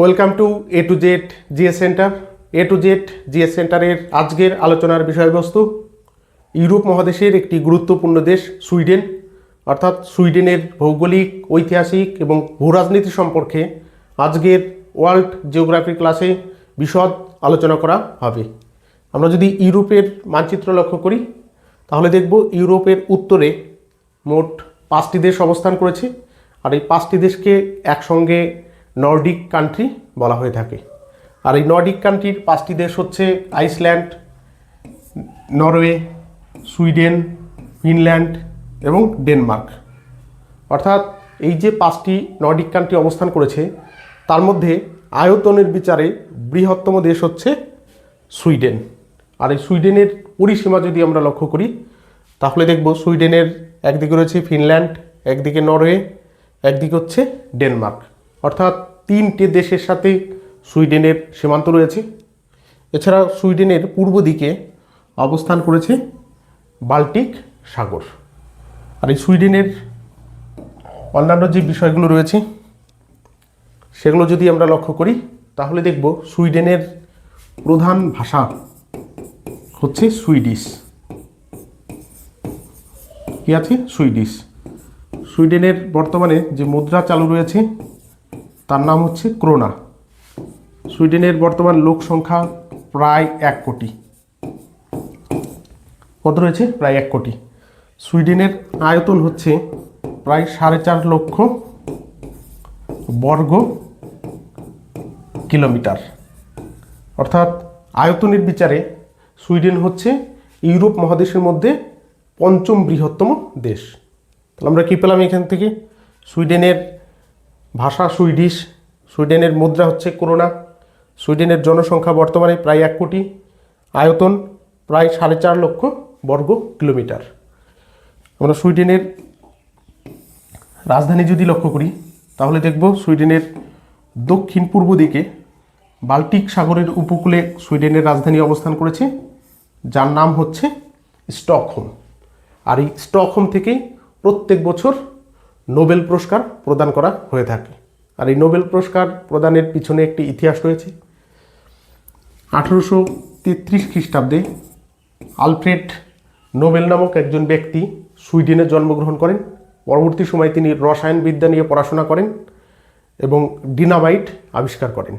Welcome to A to Z GS centre. A to Z GS সেন্টারের আজকের আলোচনার বিষয়বস্তু, ইউরোপ মহাদেশের একটি গুরুত্বপূর্ণ দেশ, সুইডেন। অর্থাৎ সুইডেনের ভৌগোলিক, ঐতিহাসিক এবং ভূরাজনীতি সম্পর্কে আজকের ওয়ার্ল্ড জিওগ্রাফি ক্লাসে বিশদ আলোচনা করা হবে। আমরা যদি ইউরোপের মানচিত্র লক্ষ্য করি, তাহলে দেখব ইউরোপের উত্তরে মোট পাঁচটি দেশ অবস্থান করেছে। আর এই পাঁচটি দেশকে একসঙ্গে নর্ডিক কান্ট্রি বলা হয়ে থাকে। আর এই নর্ডিক কান্ট্রির পাঁচটি দেশ হচ্ছে আইসল্যান্ড, নরওয়ে, সুইডেন, ফিনল্যান্ড এবং ডেনমার্ক। অর্থাৎ এই যে পাঁচটি নর্ডিক কান্ট্রি অবস্থান করেছে, তার মধ্যে আয়তনের বিচারে বৃহত্তম দেশ হচ্ছে সুইডেন। আর এই সুইডেনের পরিসীমা যদি আমরা লক্ষ্য করি, তাহলে দেখব সুইডেনের একদিকে রয়েছে ফিনল্যান্ড, একদিকে নরওয়ে, একদিকে হচ্ছে ডেনমার্ক। অর্থাৎ তিনটে দেশের সাথে সুইডেনের সীমান্ত রয়েছে। এছাড়া সুইডেনের পূর্ব দিকে অবস্থান করেছে বাল্টিক সাগর। আর এই সুইডেনের অন্যান্য যে বিষয়গুলো রয়েছে, সেগুলো যদি আমরা লক্ষ্য করি, তাহলে দেখব সুইডেনের প্রধান ভাষা হচ্ছে সুইডিশ। কি আছে? সুইডিশ। সুইডেনের বর্তমানে যে মুদ্রা চালু রয়েছে তার নাম হচ্ছে ক্রোনা। সুইডেনের বর্তমান লোক সংখ্যা প্রায় এক কোটি। কত রয়েছে? প্রায় এক কোটি। সুইডেনের আয়তন হচ্ছে প্রায় সাড়ে চার লক্ষ বর্গ কিলোমিটার। অর্থাৎ আয়তনের বিচারে সুইডেন হচ্ছে ইউরোপ মহাদেশের মধ্যে পঞ্চম বৃহত্তম দেশ। তাহলে আমরা কী পেলাম এখান থেকে? সুইডেনের ভাষা সুইডিশ। সুইডেনের মুদ্রা হচ্ছে করোনা। সুইডেনের জনসংখ্যা বর্তমানে প্রায় এক কোটি। আয়তন প্রায় সাড়ে চার লক্ষ বর্গ কিলোমিটার। আমরা সুইডেনের রাজধানী যদি লক্ষ্য করি, তাহলে দেখব সুইডেনের দক্ষিণ পূর্ব দিকে বাল্টিক সাগরের উপকূলে সুইডেনের রাজধানী অবস্থান করেছে, যার নাম হচ্ছে স্টকহোম। আর এই স্টকহোম থেকেই প্রত্যেক বছর নোবেল পুরস্কার প্রদান করা হয়ে থাকে। আর এই নোবেল পুরস্কার প্রদানের পিছনে একটি ইতিহাস রয়েছে। আঠেরোশো তেত্রিশ খ্রিস্টাব্দে আলফ্রেড নোবেল নামক একজন ব্যক্তি সুইডেনে জন্মগ্রহণ করেন। পরবর্তী সময়ে তিনি রসায়নবিদ্যা নিয়ে পড়াশোনা করেন এবং ডিনামাইট আবিষ্কার করেন।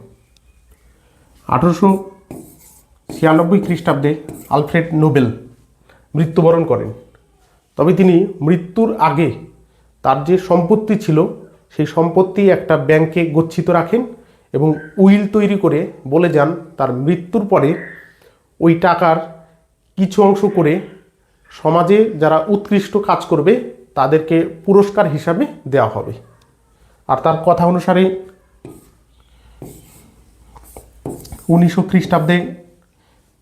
আঠেরোশো ছিয়ানব্বই খ্রিস্টাব্দে আলফ্রেড নোবেল মৃত্যুবরণ করেন। তবে তিনি মৃত্যুর আগে তার যে সম্পত্তি ছিল, সেই সম্পত্তি একটা ব্যাংকে গচ্ছিত রাখেন এবং উইল তৈরি করে বলে যান তার মৃত্যুর পরে ওই টাকার কিছু অংশ করে সমাজে যারা উৎকৃষ্ট কাজ করবে, তাদেরকে পুরস্কার হিসাবে দেওয়া হবে। আর তার কথা অনুসারে উনিশশো খ্রিস্টাব্দে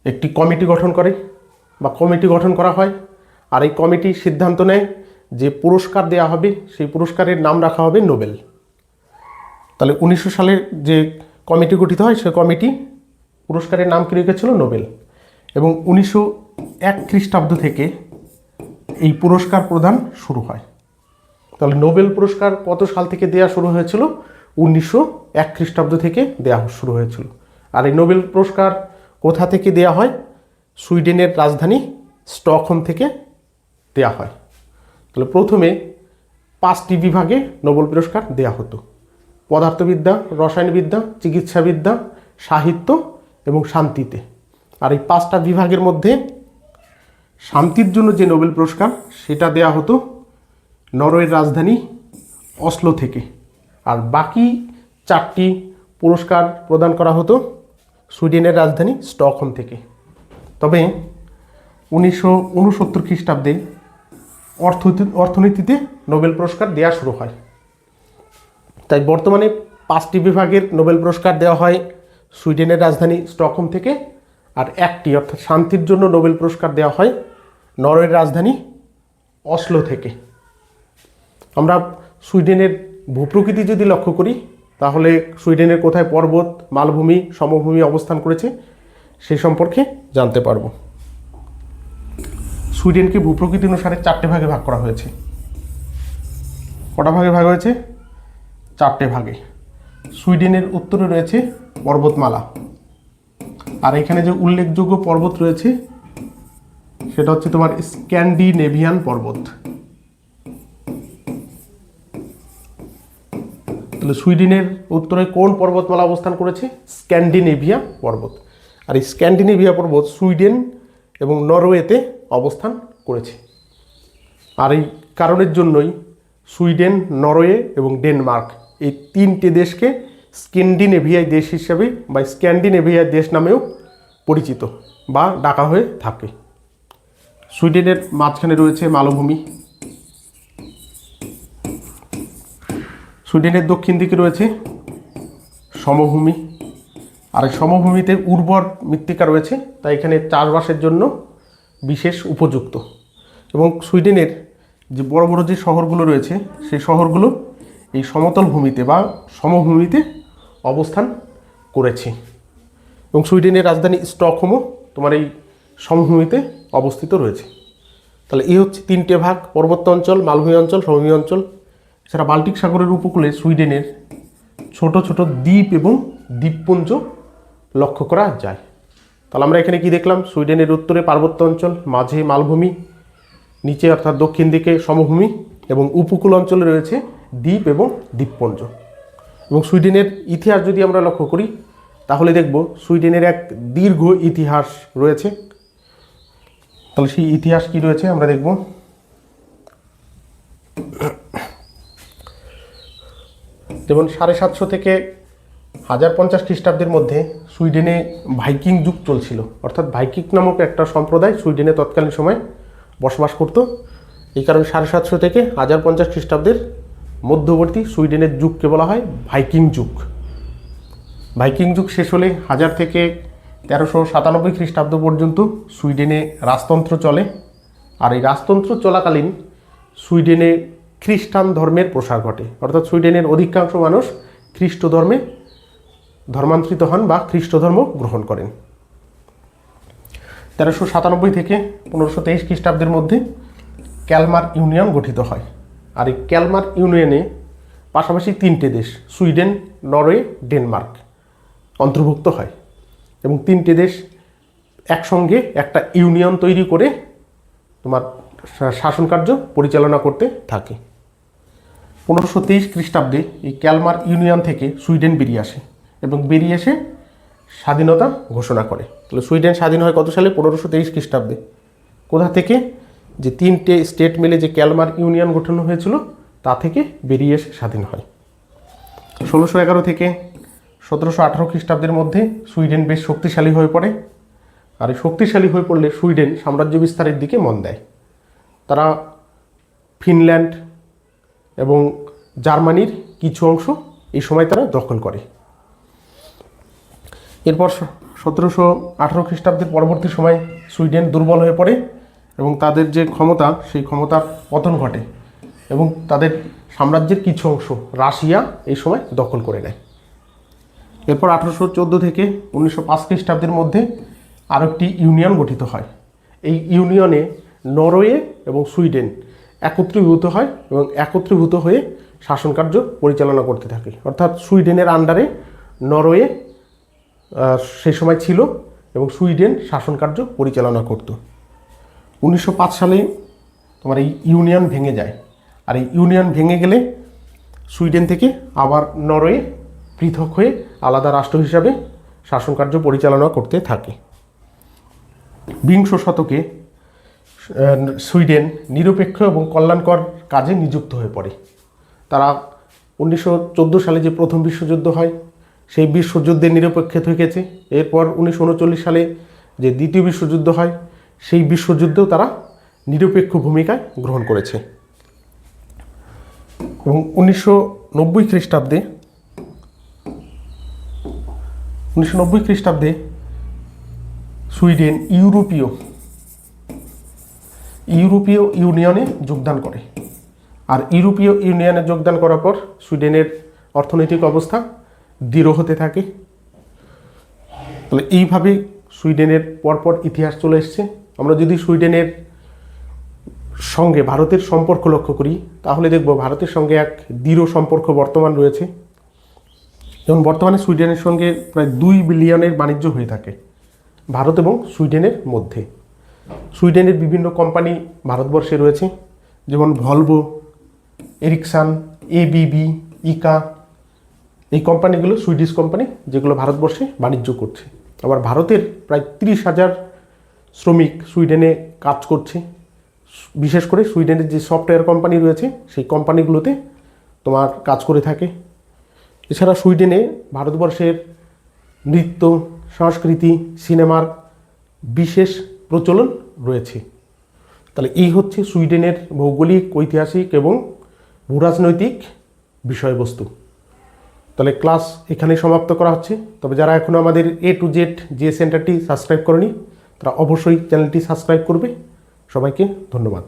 একটি কমিটি গঠন করে, বা কমিটি গঠন করা হয়। আর এই কমিটি সিদ্ধান্ত নেয় যে পুরস্কার দেওয়া হবে, সেই পুরস্কারের নাম রাখা হবে নোবেল। তাহলে উনিশশো সালের যে কমিটি গঠিত হয়, সে কমিটি পুরস্কারের নাম কি রেখেছিল? নোবেল। এবং উনিশশো এক খ্রিস্টাব্দ থেকে এই পুরস্কার প্রদান শুরু হয়। তাহলে নোবেল পুরস্কার কত সাল থেকে দেওয়া শুরু হয়েছিল? উনিশশো এক খ্রিস্টাব্দ থেকে দেওয়া শুরু হয়েছিল। আর এই নোবেল পুরস্কার কোথা থেকে দেওয়া হয়? সুইডেনের রাজধানী স্টকহোম থেকে দেওয়া হয়। তাহলে প্রথমে পাঁচটি বিভাগে নোবেল পুরস্কার দেওয়া হতো। পদার্থবিদ্যা, রসায়নবিদ্যা, চিকিৎসাবিদ্যা, সাহিত্য এবং শান্তিতে। আর এই পাঁচটা বিভাগের মধ্যে শান্তির জন্য যে নোবেল পুরস্কার, সেটা দেয়া হতো নরওয়ের রাজধানী অসলো থেকে। আর বাকি চারটি পুরস্কার প্রদান করা হতো সুইডেনের রাজধানী স্টকহোম থেকে। তবে উনিশশো উনসত্তর খ্রিস্টাব্দে অর্থনীতিতে নোবেল পুরস্কার দেওয়া শুরু হয়। তাই বর্তমানে পাঁচটি বিভাগের নোবেল পুরস্কার দেওয়া হয়, সুইডেনের রাজধানী স্টকহোম থেকে, আর একটি, অর্থাৎ শান্তির জন্য নোবেল পুরস্কার দেওয়া হয়, নরওয়ের রাজধানী অসলো থেকে। আমরা সুইডেনের ভূপ্রকৃতি যদি লক্ষ্য করি, তাহলে সুইডেনের কোথায় পর্বত, মালভূমি, সমভূমি অবস্থান করেছে সেই সম্পর্কে জানতে পারব। সুইডেনকে ভূপ্রকৃতি অনুসারে চারটে ভাগে ভাগ করা হয়েছে। কটা ভাগে ভাগ হয়েছে? চারটে ভাগে। সুইডেনের উত্তরে রয়েছে পর্বতমালা। আর এখানে যে উল্লেখযোগ্য পর্বত রয়েছে, সেটা হচ্ছে তোমার স্ক্যান্ডিনেভিয়ান পর্বত। তাহলে সুইডেনের উত্তরে কোন পর্বতমালা অবস্থান করেছে? স্ক্যান্ডিনেভিয়া পর্বত। আর এই স্ক্যান্ডিনেভিয়া পর্বত সুইডেন এবং নরওয়েতে অবস্থান করেছে। আর এই কারণের জন্যই সুইডেন, নরওয়ে এবং ডেনমার্ক এই তিনটে দেশকে স্ক্যান্ডিনেভিয়ায় দেশ হিসাবে বা স্ক্যান্ডিনেভিয়ার দেশ নামেও পরিচিত বা ডাকা হয়ে থাকে। সুইডেনের মাঝখানে রয়েছে মালভূমি। সুইডেনের দক্ষিণ দিকে রয়েছে সমভূমি। আর এই সমভূমিতে উর্বর মৃত্তিকা রয়েছে, তাই এখানে চাষবাসের জন্য বিশেষ উপযুক্ত। এবং সুইডেনের যে বড় বড় যে শহরগুলো রয়েছে, সেই শহরগুলো এই সমতল ভূমিতে বা সমভূমিতে অবস্থান করেছে। এবং সুইডেনের রাজধানী স্টকহোমও তোমার এই সমভূমিতে অবস্থিত রয়েছে। তাহলে এই হচ্ছে তিনটে ভাগ পর্বত্য অঞ্চল, মালভূমি অঞ্চল, সমভূমি অঞ্চল, এছাড়া বাল্টিক সাগরের উপকূলে সুইডেনের ছোট ছোট দ্বীপ এবং দ্বীপপুঞ্জ লক্ষ্য করা যায়। তাহলে আমরা এখানে কি দেখলাম? সুইডেনের উত্তরে পার্বত্য অঞ্চল, মাঝে মালভূমি, নিচে অর্থাৎ দক্ষিণ দিকে সমভূমি এবং উপকূল অঞ্চলে রয়েছে দ্বীপ এবং দ্বীপপুঞ্জ। এবং সুইডেনের ইতিহাস যদি আমরা লক্ষ্য করি, তাহলে দেখব সুইডেনের এক দীর্ঘ ইতিহাস রয়েছে। তাহলে সেই ইতিহাস কি রয়েছে? আমরা দেখব। যেমন সাড়ে সাতশো থেকে হাজার পঞ্চাশ খ্রিস্টাব্দের মধ্যে সুইডেনে ভাইকিং যুগ চলছিল। অর্থাৎ ভাইকিং নামক একটা সম্প্রদায় সুইডেনে তৎকালীন সময় বসবাস করত। এই কারণে সাড়ে সাতশো থেকে হাজার পঞ্চাশ খ্রিস্টাব্দের মধ্যবর্তী সুইডেনের যুগকে বলা হয় ভাইকিং যুগ। ভাইকিং যুগ শেষ হলে হাজার থেকে তেরোশো সাতানব্বই খ্রিস্টাব্দ পর্যন্ত সুইডেনে রাজতন্ত্র চলে। আর এই রাজতন্ত্র চলাকালীন সুইডেনে খ্রিস্টান ধর্মের প্রসার ঘটে। অর্থাৎ সুইডেনের অধিকাংশ মানুষ খ্রিস্ট ধর্মে ধর্মান্তরিত হন বা খ্রিস্ট ধর্ম গ্রহণ করেন। তেরোশো সাতানব্বই থেকে পনেরোশো তেইশ খ্রিস্টাব্দের মধ্যে ক্যালমার ইউনিয়ন গঠিত হয়। আর এই ক্যালমার ইউনিয়নে পাশাপাশি তিনটে দেশ, সুইডেন, নরওয়ে, ডেনমার্ক অন্তর্ভুক্ত হয় এবং তিনটে দেশ একসঙ্গে একটা ইউনিয়ন তৈরি করে তোমার শাসন কার্য পরিচালনা করতে থাকে। পনেরোশো তেইশ খ্রিস্টাব্দে এই ক্যালমার ইউনিয়ন থেকে সুইডেন বেরিয়ে আসে। এবং বেরিয়ে এসে স্বাধীনতা ঘোষণা করে। তাহলে সুইডেন স্বাধীন হয় কত সালে? পনেরোশো তেইশ খ্রিস্টাব্দে। কোথা থেকে? যে তিনটে স্টেট মিলে যে ক্যালমার ইউনিয়ন গঠন হয়েছিল, তা থেকে বেরিয়ে এসে স্বাধীন হয়। ষোলোশো এগারো থেকে সতেরোশো আঠারো খ্রিস্টাব্দের মধ্যে সুইডেন বেশ শক্তিশালী হয়ে পড়ে। আর শক্তিশালী হয়ে পড়লে সুইডেন সাম্রাজ্য বিস্তারের দিকে মন দেয়। তারা ফিনল্যান্ড এবং জার্মানির কিছু অংশ এই সময় তারা দখল করে। এরপর সতেরোশো আঠারো খ্রিস্টাব্দের পরবর্তী সময় সুইডেন দুর্বল হয়ে পড়ে এবং তাদের যে ক্ষমতা, সেই ক্ষমতার পতন ঘটে এবং তাদের সাম্রাজ্যের কিছু অংশ রাশিয়া এই সময় দখল করে নেয়। এরপর আঠারোশো চোদ্দ থেকে উনিশশো পাঁচ খ্রিস্টাব্দের মধ্যে আরও একটি ইউনিয়ন গঠিত হয়। এই ইউনিয়নে নরওয়ে এবং সুইডেন একত্রীভূত হয় এবং একত্রীভূত হয়ে শাসনকার্য পরিচালনা করতে থাকে। অর্থাৎ সুইডেনের আন্ডারে নরওয়ে সেই সময় ছিল এবং সুইডেন শাসন কার্য পরিচালনা করত। উনিশশো পাঁচ সালে তোমার এই ইউনিয়ন ভেঙে যায়। আর এই ইউনিয়ন ভেঙে গেলে সুইডেন থেকে আবার নরওয়ে পৃথক হয়ে আলাদা রাষ্ট্র হিসাবে শাসন কার্য পরিচালনা করতে থাকে। বিংশ শতকে সুইডেন নিরপেক্ষ এবং কল্যাণকর কাজে নিযুক্ত হয়ে পড়ে। তারা উনিশশো চোদ্দ সালে যে প্রথম বিশ্বযুদ্ধ হয় সেই বিশ্বযুদ্ধে নিরপেক্ষ থেকেছে। এরপর উনিশশো উনচল্লিশ সালে যে দ্বিতীয় বিশ্বযুদ্ধ হয়, সেই বিশ্বযুদ্ধেও তারা নিরপেক্ষ ভূমিকায় গ্রহণ করেছে। এবং উনিশশো নব্বই খ্রিস্টাব্দে, উনিশশো নব্বই খ্রিস্টাব্দে সুইডেন ইউরোপীয় ইউরোপীয় ইউনিয়নে যোগদান করে। আর ইউরোপীয় ইউনিয়নে যোগদান করার পর সুইডেনের অর্থনৈতিক অবস্থা দৃঢ় হতে থাকে। তাহলে এইভাবে সুইডেনের পরপর ইতিহাস চলে এসছে। আমরা যদি সুইডেনের সঙ্গে ভারতের সম্পর্ক লক্ষ্য করি, তাহলে দেখব ভারতের সঙ্গে এক দৃঢ় সম্পর্ক বর্তমান রয়েছে। যেমন বর্তমানে সুইডেনের সঙ্গে প্রায় দুই বিলিয়নের বাণিজ্য হয়ে থাকে, ভারত এবং সুইডেনের মধ্যে। সুইডেনের বিভিন্ন কোম্পানি ভারতবর্ষে রয়েছে, যেমন ভলভো, এরিকসান, এবিবি, ইকা এই কোম্পানিগুলো, সুইডিশ কোম্পানি, যেগুলো ভারতবর্ষে বাণিজ্য করছে। আবার ভারতের প্রায় তিরিশ হাজার শ্রমিক সুইডেনে কাজ করছে। বিশেষ করে সুইডেনের যে সফটওয়্যার কোম্পানি রয়েছে, সেই কোম্পানিগুলোতে তোমার কাজ করে থাকে। এছাড়া সুইডেনে ভারতবর্ষের নৃত্য, সংস্কৃতি, সিনেমার বিশেষ প্রচলন রয়েছে। তাহলে এই হচ্ছে সুইডেনের ভৌগোলিক, ঐতিহাসিক এবং ভূরাজনৈতিক বিষয়বস্তু। তাহলে ক্লাস এখানেই সমাপ্ত করা হচ্ছে। তবে যারা এখনও আমাদের এ টু জেড যে সেন্টারটি সাবস্ক্রাইব করেনি, তারা অবশ্যই চ্যানেলটি সাবস্ক্রাইব করবে। সবাইকে ধন্যবাদ।